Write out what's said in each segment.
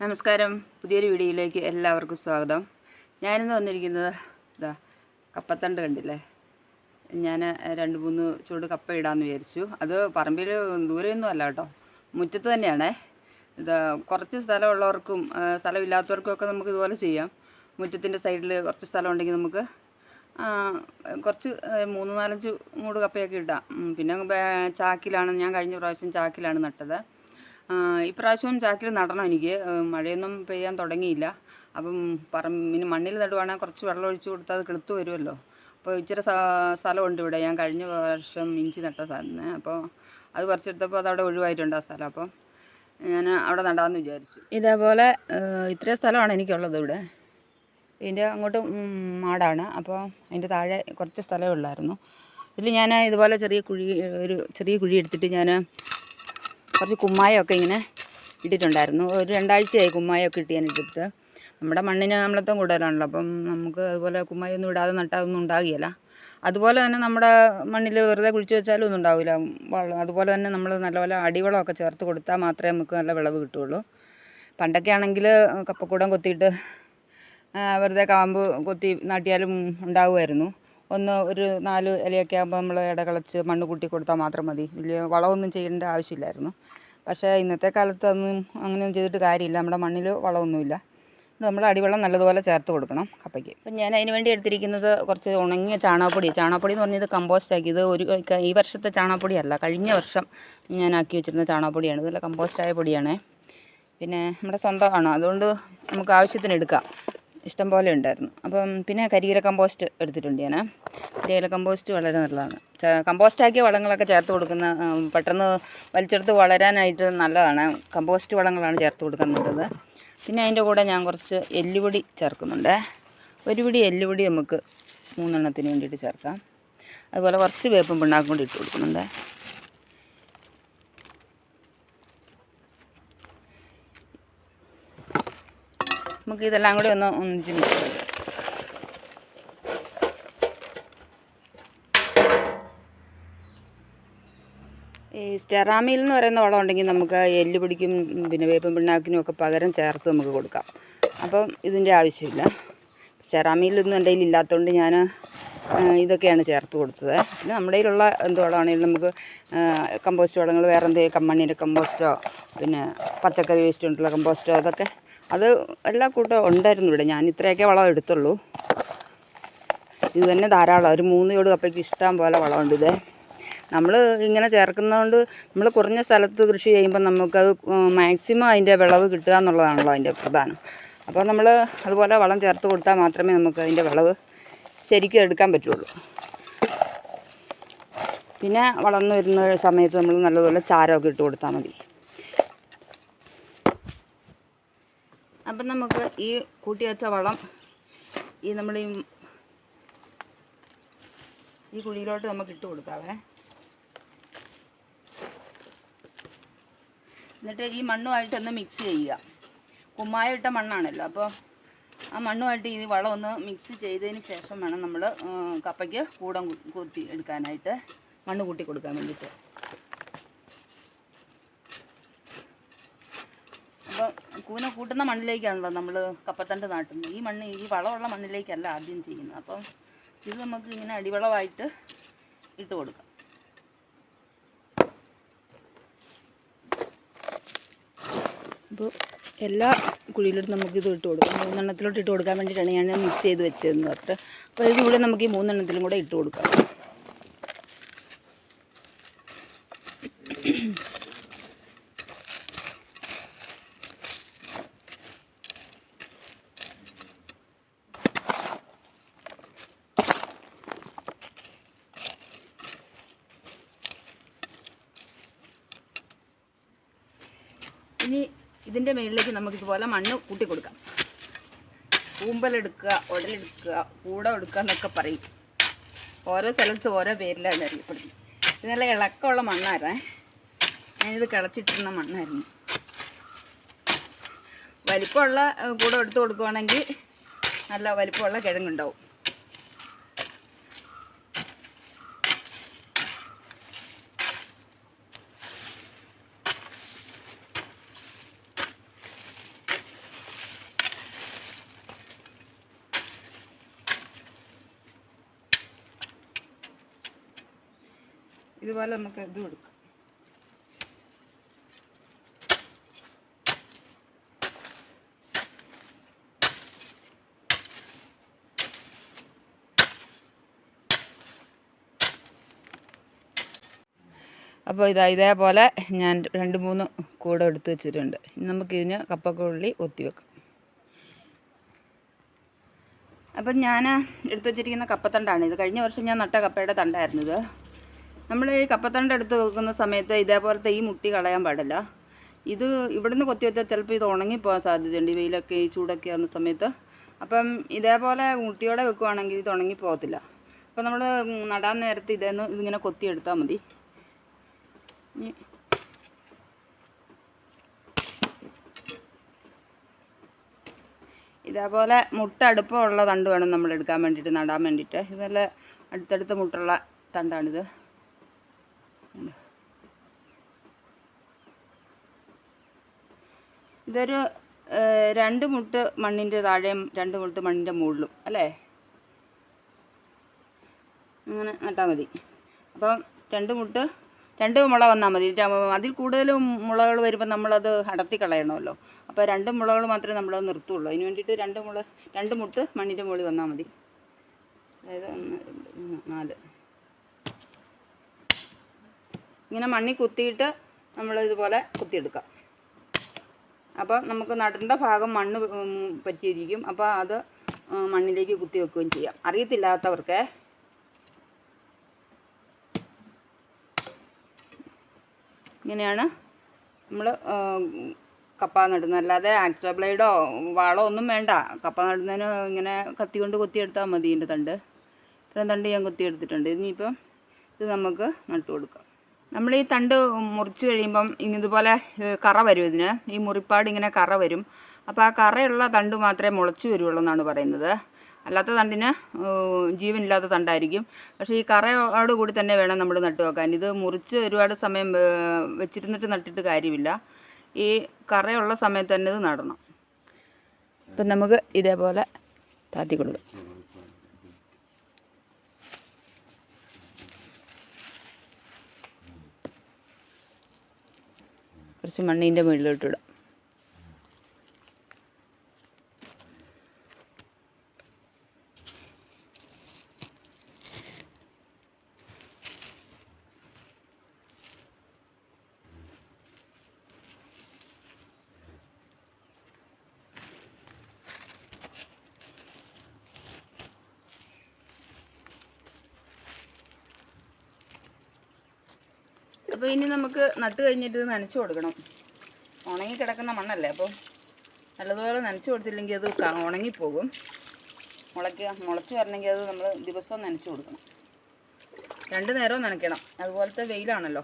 നമസ്കാരം. പുതിയൊരു വീഡിയോയിലേക്ക് എല്ലാവർക്കും സ്വാഗതം. ഞാനിന്ന് വന്നിരിക്കുന്നത് ഇതാ കപ്പത്തണ്ട് കണ്ടില്ലേ? ഞാൻ രണ്ട് മൂന്ന് ചൂട് കപ്പ ഇടാമെന്ന് വിചാരിച്ചു. അത് പറമ്പിൽ ദൂരെയൊന്നും അല്ല കേട്ടോ. മുറ്റത്ത് തന്നെയാണേ. ഇത് കുറച്ച് സ്ഥലമുള്ളവർക്കും സ്ഥലമില്ലാത്തവർക്കും ഒക്കെ നമുക്ക് ഇതുപോലെ ചെയ്യാം. മുറ്റത്തിന്റെ സൈഡിൽ കുറച്ച് സ്ഥലം ഉണ്ടെങ്കിൽ നമുക്ക് കുറച്ച് മൂന്ന് നാലഞ്ച് മൂട് കപ്പയൊക്കെ ഇടാം. പിന്നെ ചാക്കിലാണ്. ഞാൻ കഴിഞ്ഞ പ്രാവശ്യം ചാക്കിലാണ് നട്ടത്. ഇപ്രാവശ്യവും ചാക്കിൽ നടണം എനിക്ക്. മഴയൊന്നും പെയ്യാൻ തുടങ്ങിയില്ല. അപ്പം പറമ്പിന് മണ്ണിൽ നടുവാണെങ്കിൽ കുറച്ച് വെള്ളം ഒഴിച്ചു കൊടുത്താൽ അത് കിളുത്ത് വരുമല്ലോ. അപ്പോൾ ഇച്ചിരി സ്ഥലമുണ്ട് ഇവിടെ. ഞാൻ കഴിഞ്ഞ വർഷം ഇഞ്ചി നട്ട സ്ഥലത്തിന് അപ്പോൾ അത് പറിച്ചെടുത്തപ്പോൾ അതവിടെ ഒഴിവായിട്ടുണ്ട് ആ സ്ഥലം. അപ്പം ഞാൻ അവിടെ നടാമെന്ന് വിചാരിച്ചു. ഇതേപോലെ ഇത്രയും സ്ഥലമാണ് എനിക്കുള്ളത് ഇവിടെ. ഇതിന്റെ അങ്ങോട്ട് മാടാണ്. അപ്പോൾ അതിന്റെ താഴെ കുറച്ച് സ്ഥലമേ ഉള്ളായിരുന്നു. ഇതിൽ ഞാൻ ഇതുപോലെ ചെറിയ കുഴി ഒരു ചെറിയ കുഴി എടുത്തിട്ട് ഞാൻ കുറച്ച് കുമ്മായമൊക്കെ ഇങ്ങനെ ഇട്ടിട്ടുണ്ടായിരുന്നു. ഒരു രണ്ടാഴ്ചയായി കുമ്മായമൊക്കെ ഇട്ട് ഞാൻ ഇട്ടിട്ട്. നമ്മുടെ മണ്ണിന് അമ്ലത്വം കൂടുതലാണല്ലോ. അപ്പം നമുക്ക് അതുപോലെ കുമ്മായൊന്നും ഇടാതെ നട്ടാൽ ഒന്നും ഉണ്ടാകുകയില്ല അതുപോലെ തന്നെ നമ്മുടെ മണ്ണിൽ വെറുതെ കുഴിച്ച് വെച്ചാലും ഒന്നും ഉണ്ടാവില്ല. വളം അതുപോലെ തന്നെ നമ്മൾ നല്ലപോലെ അടിവളമൊക്കെ ചേർത്ത് കൊടുത്താൽ മാത്രമേ നമുക്ക് നല്ല വിളവ് കിട്ടുള്ളൂ പണ്ടൊക്കെ ആണെങ്കിൽ കപ്പക്കൂടം കൊത്തിയിട്ട് വെറുതെ കാമ്പ് കൊത്തി നാട്ടിയാലും ഉണ്ടാകുമായിരുന്നു ഒന്ന് ഒരു നാല് ഇലയൊക്കെ ആകുമ്പോൾ നമ്മൾ ഇടകളച്ച് മണ്ണ് കൂട്ടി കൊടുത്താൽ മാത്രം മതി. വലിയ വളമൊന്നും ചെയ്യേണ്ട ആവശ്യമില്ലായിരുന്നു. പക്ഷേ ഇന്നത്തെ കാലത്ത് അതൊന്നും അങ്ങനെയൊന്നും ചെയ്തിട്ട് കാര്യമില്ല. നമ്മുടെ മണ്ണിൽ വളമൊന്നുമില്ല. നമ്മൾ അടിവെള്ളം നല്ലതുപോലെ ചേർത്ത് കൊടുക്കണം കപ്പയ്ക്ക്. അപ്പം ഞാൻ അതിന് വേണ്ടി എടുത്തിരിക്കുന്നത് കുറച്ച് ഉണങ്ങിയ ചാണകപ്പൊടി. ചാണകപ്പൊടി എന്ന് പറഞ്ഞത് കമ്പോസ്റ്റ് ആക്കി. ഇത് ഒരു ഈ വർഷത്തെ ചാണാപ്പൊടിയല്ല കഴിഞ്ഞ വർഷം ഞാൻ ആക്കി വെച്ചിരുന്ന ചാണകപ്പൊടിയാണ്. ഇതെല്ലാം കമ്പോസ്റ്റായ പൊടിയാണ്. പിന്നെ നമ്മുടെ സ്വന്തമാണ് അതുകൊണ്ട് നമുക്ക് ആവശ്യത്തിന് എടുക്കാം. ഇഷ്ടം പോലെ ഉണ്ടായിരുന്നു. അപ്പം പിന്നെ കരിയില കമ്പോസ്റ്റ് എടുത്തിട്ടുണ്ട് ഞാൻ കരിയില കമ്പോസ്റ്റ് വളരെ നല്ലതാണ്. കമ്പോസ്റ്റാക്കിയ വളങ്ങളൊക്കെ ചേർത്ത് കൊടുക്കുന്ന പെട്ടെന്ന് വലിച്ചെടുത്ത് വളരാനായിട്ട് നല്ലതാണ്. കമ്പോസ്റ്റ് വളങ്ങളാണ് ചേർത്ത് കൊടുക്കുന്നത് പിന്നെ അതിന്റെ കൂടെ ഞാൻ കുറച്ച് എല്ലുപൊടി ചേർക്കുന്നുണ്ട്. ഒരു പിടി എല്ലുപൊടി നമുക്ക് മൂന്നെണ്ണത്തിന് വേണ്ടിയിട്ട് ചേർക്കാം. അതുപോലെ കുറച്ച് വേപ്പും പിണ്ണാക്കും കൂടി ഇട്ട് കൊടുക്കുന്നുണ്ട്. നമുക്ക് ഇതെല്ലാം കൂടി ഒന്ന് ഒന്നിച്ച് മിക്സ് ചെയ്യാം. ഈ സ്റ്റെറാമിൽ എന്ന് പറയുന്ന വളം ഉണ്ടെങ്കിൽ നമുക്ക് എല്ല് പിടിക്കും പിന്നെ വേപ്പും പിണ്ണാക്കിനും ഒക്കെ പകരം ചേർത്ത് നമുക്ക് കൊടുക്കാം. അപ്പം ഇതിന്റെ ആവശ്യമില്ല. സ്റ്റെറാമിയിലൊന്നും എന്റെ ഇല്ലാത്തതുകൊണ്ട് ഞാൻ ഇതൊക്കെയാണ് ചേർത്ത് കൊടുത്തത്. പിന്നെ നമ്മുടെ കയ്യിലുള്ള എന്ത് വളമാണെങ്കിലും നമുക്ക് കമ്പോസ്റ്റ് വളങ്ങൾ വേറെ എന്തെങ്കിലും കമ്മണ്ണിന്റെ കമ്പോസ്റ്റോ പിന്നെ പച്ചക്കറി വേസ്റ്റ് കൊണ്ടുള്ള കമ്പോസ്റ്റോ അതൊക്കെ അത് എല്ലാ കൂട്ടം ഉണ്ടായിരുന്നു ഇവിടെ. ഞാൻ ഇത്രയൊക്കെ വളം എടുത്തുള്ളൂ. ഇത് തന്നെ ധാരാളം. ഒരു മൂന്ന് ചോട് കപ്പയ്ക്ക് ഇഷ്ടം പോലെ വളമുണ്ട് ഇതേ. നമ്മൾ ഇങ്ങനെ ചേർക്കുന്നതുകൊണ്ട് നമ്മൾ കുറഞ്ഞ സ്ഥലത്ത് കൃഷി ചെയ്യുമ്പോൾ നമുക്കത് മാക്സിമം അതിന്റെ വിളവ് കിട്ടുക എന്നുള്ളതാണല്ലോ അതിന്റെ പ്രധാനം. അപ്പോൾ നമ്മൾ അതുപോലെ വളം ചേർത്ത് കൊടുത്താൽ മാത്രമേ നമുക്ക് അതിന്റെ വിളവ് ശരിക്കും എടുക്കാൻ പറ്റുള്ളൂ. പിന്നെ വളർന്നു വരുന്ന സമയത്ത് നമ്മൾ നല്ലതുപോലെ ചാരമൊക്കെ ഇട്ട് കൊടുത്താൽ മതി. അപ്പം നമുക്ക് ഈ കൂട്ടി വെച്ച വളം ഈ നമ്മൾ ഈ കുഴിയിലോട്ട് നമുക്ക് ഇട്ട് കൊടുക്കാവേ. എന്നിട്ട് ഈ മണ്ണുമായിട്ടൊന്ന് മിക്സ് ചെയ്യുക. കുമ്മായം ഇട്ട മണ്ണാണല്ലോ. അപ്പോൾ ആ മണ്ണുമായിട്ട് ഈ വളം ഒന്ന് മിക്സ് ചെയ്തതിന് ശേഷം വേണം നമ്മൾ കപ്പയ്ക്ക് കൂടം കുത്തി എടുക്കാനായിട്ട് മണ്ണ് കൂട്ടി കൊടുക്കാൻ വേണ്ടിയിട്ട് അപ്പോൾ കൂന കൂട്ടുന്ന മണ്ണിലേക്കാണല്ലോ നമ്മൾ കപ്പത്തണ്ട് നാട്ടുന്നത്. ഈ മണ്ണ് ഈ വളമുള്ള മണ്ണിലേക്കല്ല ആദ്യം ചെയ്യുന്നത്. അപ്പം ഇത് നമുക്ക് ഇങ്ങനെ അടിവളമായിട്ട് ഇട്ട് കൊടുക്കാം. അപ്പോൾ എല്ലാ കുഴിയിലോട്ടും നമുക്കിത് ഇട്ട് കൊടുക്കാം. മൂന്നെണ്ണത്തിലോട്ട് ഇട്ട് കൊടുക്കാൻ വേണ്ടിയിട്ടാണ് ഞാൻ മിക്സ് ചെയ്ത് വെച്ചിരുന്നത് അത്ര അപ്പോൾ ഇതിലൂടെ നമുക്ക് ഈ മൂന്നെണ്ണത്തിലും കൂടെ ഇട്ട് കൊടുക്കാം. ഇനി ഇതിന്റെ മുകളിലേക്ക് നമുക്ക് ഇതുപോലെ മണ്ണ് കൂട്ടി കൊടുക്കാം. കൂമ്പലെടുക്കുക ഉടലെടുക്കുക കൂട എടുക്കുക എന്നൊക്കെ പറയും. ഓരോ സ്ഥലത്ത് ഓരോ പേരിലാണ് അറിയപ്പെടുന്നത്. ഇത് നല്ല ഇളക്കമുള്ള മണ്ണായിരുന്നേ. ഞാനിത് കിളച്ചിട്ടിരുന്ന മണ്ണായിരുന്നു. വലിപ്പമുള്ള കൂടെ എടുത്ത് കൊടുക്കുവാണെങ്കിൽ നല്ല വലിപ്പമുള്ള കിഴങ്ങുണ്ടാവും. ഇതുപോലെ നമുക്ക് ഇത് കൊടുക്കാം. അപ്പോൾ ഇതാ ഇതേപോലെ ഞാൻ രണ്ട് മൂന്ന് കൂടെ എടുത്ത് വെച്ചിട്ടുണ്ട്. ഇനി നമുക്കിതിന് കപ്പക്കുള്ളി ഒത്തി വെക്കാം. അപ്പം ഞാൻ എടുത്തു വെച്ചിരിക്കുന്ന കപ്പത്തണ്ടാണ്. ഇത് കഴിഞ്ഞ വർഷം ഞാൻ നട്ട കപ്പയുടെ തണ്ടായിരുന്നു ഇത്. നമ്മൾ ഈ കപ്പത്തണ്ട എടുത്ത് വെക്കുന്ന സമയത്ത് ഇതേപോലത്തെ ഈ മുട്ടി കളയാൻ പാടില്ല. ഇത് ഇവിടുന്ന് കൊത്തി വെച്ചാൽ ചിലപ്പോൾ ഇത് ഉണങ്ങിപ്പോകാൻ സാധ്യതയുണ്ട് ഈ വെയിലൊക്കെ ഈ ചൂടൊക്കെ ആവുന്ന സമയത്ത്. അപ്പം ഇതേപോലെ മുട്ടിയോടെ വെക്കുവാണെങ്കിൽ ഇത് ഉണങ്ങിപ്പോകത്തില്ല അപ്പം നമ്മൾ നടാൻ നേരത്ത് ഇതെന്ന് ഇതിങ്ങനെ കൊത്തിയെടുത്താൽ മതി. ഇതേപോലെ മുട്ട അടുപ്പമുള്ള തണ്ട് വേണം നമ്മൾ എടുക്കാൻ വേണ്ടിയിട്ട് നടാൻ വേണ്ടിയിട്ട്. ഇതല്ല അടുത്തടുത്ത മുട്ടുള്ള തണ്ടാണിത് കണ്ടോ? ഇതൊരു രണ്ട് മുട്ട് മണ്ണിന്റെ താഴെയും രണ്ട് മുട്ട് മണ്ണിന്റെ മുകളിലും അല്ലേ? അങ്ങനെ നട്ടാൽ മതി. അപ്പം രണ്ട് മുട്ട് രണ്ട് മുള വന്നാൽ മതി. അതിൽ കൂടുതലും മുളകൾ വരുമ്പോൾ നമ്മളത് അടത്തി കളയണമല്ലോ. അപ്പോൾ രണ്ട് മുളകൾ മാത്രമേ നമ്മളത് നിർത്തുള്ളൂ. അതിന് വേണ്ടിയിട്ട് രണ്ട് മുള രണ്ട് മുട്ട് മണ്ണിന്റെ മുകളിൽ വന്നാൽ മതി. അതായത് ഒന്ന് നാല്. ഇങ്ങനെ മണ്ണിൽ കുത്തിയിട്ട് നമ്മളിതുപോലെ കുത്തിയെടുക്കാം. അപ്പോൾ നമുക്ക് നടേണ്ട ഭാഗം മണ്ണ് പറ്റിയിരിക്കും. അപ്പോൾ അത് മണ്ണിലേക്ക് കുത്തി വെക്കുകയും ചെയ്യാം. അറിയത്തില്ലാത്തവർക്ക്. ഇങ്ങനെയാണ് നമ്മൾ കപ്പ നടുന്നത്. അല്ലാതെ ആക്സോ ബ്ലേഡോ വാളോ ഒന്നും വേണ്ട. കപ്പ നടുന്നതിന് ഇങ്ങനെ കത്തി കൊണ്ട് കൊത്തിയെടുത്താൽ മതി ഇതിന്റെ തണ്ട്. ഇത്രയും തണ്ട് ഞാൻ കൊത്തിയെടുത്തിട്ടുണ്ട് ഇനിയിപ്പം ഇത് നമുക്ക് നട്ടു കൊടുക്കാം. നമ്മൾ ഈ തണ്ട് മുറിച്ച് കഴിയുമ്പം ഇതുപോലെ കറ വരും ഇതിന്. ഈ മുറിപ്പാട് ഇങ്ങനെ കറ വരും. അപ്പോൾ ആ കറയുള്ള തണ്ട് മാത്രമേ മുളച്ച് വരുള്ളൂ എന്നാണ് പറയുന്നത്. അല്ലാത്ത തണ്ടിന് ജീവനില്ലാത്ത തണ്ടായിരിക്കും. പക്ഷേ ഈ കറയോട് കൂടി തന്നെ വേണം നമ്മൾ നട്ടു വെക്കാൻ. ഇത് മുറിച്ച് ഒരുപാട് സമയം വെച്ചിരുന്നിട്ട് നട്ടിട്ട് കാര്യമില്ല. ഈ കറയുള്ള സമയത്ത് തന്നെ ഇത് നടണം. ഇപ്പം നമുക്ക് ഇതേപോലെ താത്തി കൊടുക്കാം. കുറച്ച് മണ്ണിന്റെ മുകളിലോട്ട് അപ്പോൾ ഇനി നമുക്ക് നട്ട് കഴിഞ്ഞിട്ട് ഇത് നനച്ചു കൊടുക്കണം. ഉണങ്ങി കിടക്കുന്ന മണ്ണല്ലേ അപ്പോൾ നല്ലതുപോലെ നനച്ചു കൊടുത്തില്ലെങ്കിൽ അത് ഉണങ്ങിപ്പോകും. മുളയ്ക്കുക മുളച്ച് വരണമെങ്കിൽ അത് നമ്മൾ ദിവസവും നനച്ചു കൊടുക്കണം. രണ്ട് നേരവും നനയ്ക്കണം. അതുപോലത്തെ വെയിലാണല്ലോ.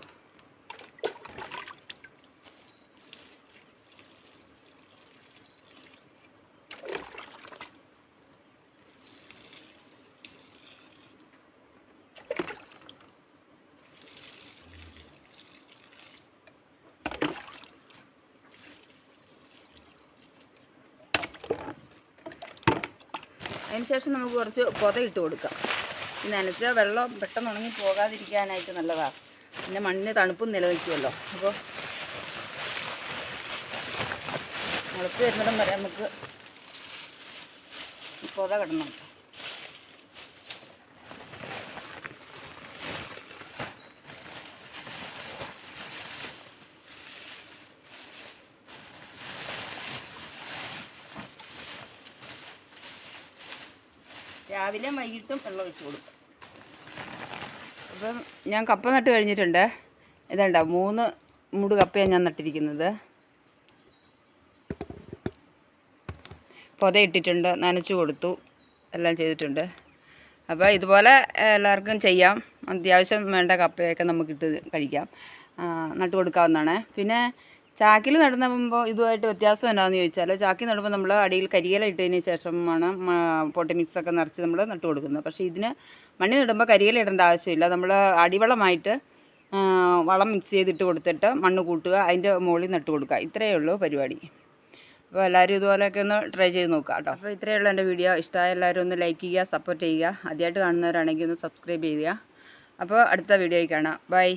അതിന് ശേഷം നമുക്ക് കുറച്ച് പൊത ഇട്ട് കൊടുക്കാം. നനച്ച വെള്ളം പെട്ടെന്ന് ഉണങ്ങി പോകാതിരിക്കാനായിട്ട് നല്ലതാണ് പിന്നെ മണ്ണിന് തണുപ്പും നിലനിൽക്കുമല്ലോ. അപ്പോൾ മുളച്ച് വരുന്നിടം വരെ നമുക്ക് പുത കിടണം രാവിലെ വൈകിട്ടും വെള്ളം ഒഴിച്ച് കൊടുക്കും. അപ്പം ഞാൻ കപ്പ നട്ട് കഴിഞ്ഞിട്ടുണ്ട്. ഇതണ്ട മൂന്ന് മൂട് കപ്പയാണ് ഞാൻ നട്ടിരിക്കുന്നത്. പൊത ഇട്ടിട്ടുണ്ട് നനച്ചു കൊടുത്തു എല്ലാം ചെയ്തിട്ടുണ്ട്. അപ്പോൾ ഇതുപോലെ എല്ലാവർക്കും ചെയ്യാം. അത്യാവശ്യം വേണ്ട കപ്പയൊക്കെ നമുക്കിട്ട് കഴിക്കാം. നട്ടുകൊടുക്കാവുന്നതാണ് നട്ട് കൊടുക്കാവുന്നതാണ്. പിന്നെ ചാക്കിൽ നടുമ്പോൾ ഇതുമായിട്ട് വ്യത്യാസം എന്താണെന്ന് ചോദിച്ചാൽ ചാക്കിൽ നടുമ്പോൾ നമ്മൾ അടിയിൽ കരിയില ഇട്ടതിന് ശേഷമാണ് പൊട്ടി മിക്സൊക്കെ നിറച്ച് നമ്മൾ നട്ട് കൊടുക്കുന്നത്. പക്ഷേ ഇതിന് മണ്ണി നടുമ്പോൾ കരിയില ഇടേണ്ട ആവശ്യമില്ല. നമ്മൾ അടിവളമായിട്ട് വളം മിക്സ് ചെയ്തിട്ട് കൊടുത്തിട്ട് മണ്ണ് കൂട്ടുക അതിന്റെ മുകളിൽ നട്ട് കൊടുക്കുക. ഇത്രയേ ഉള്ളൂ പരിപാടി. അപ്പോൾ എല്ലാവരും ഇതുപോലെയൊക്കെ ഒന്ന് ട്രൈ ചെയ്ത് നോക്കുക കേട്ടോ. അപ്പോൾ ഇത്രയേ ഉള്ളൂ എന്റെ വീഡിയോ ഇഷ്ടമായ എല്ലാവരും ഒന്ന് ലൈക്ക് ചെയ്യുക സപ്പോർട്ട് ചെയ്യുക. ആദ്യമായിട്ട് കാണുന്നവരാണെങ്കിൽ ഒന്ന് സബ്സ്ക്രൈബ് ചെയ്യുക. അപ്പോൾ അടുത്ത വീഡിയോയിൽ കാണാം. ബൈ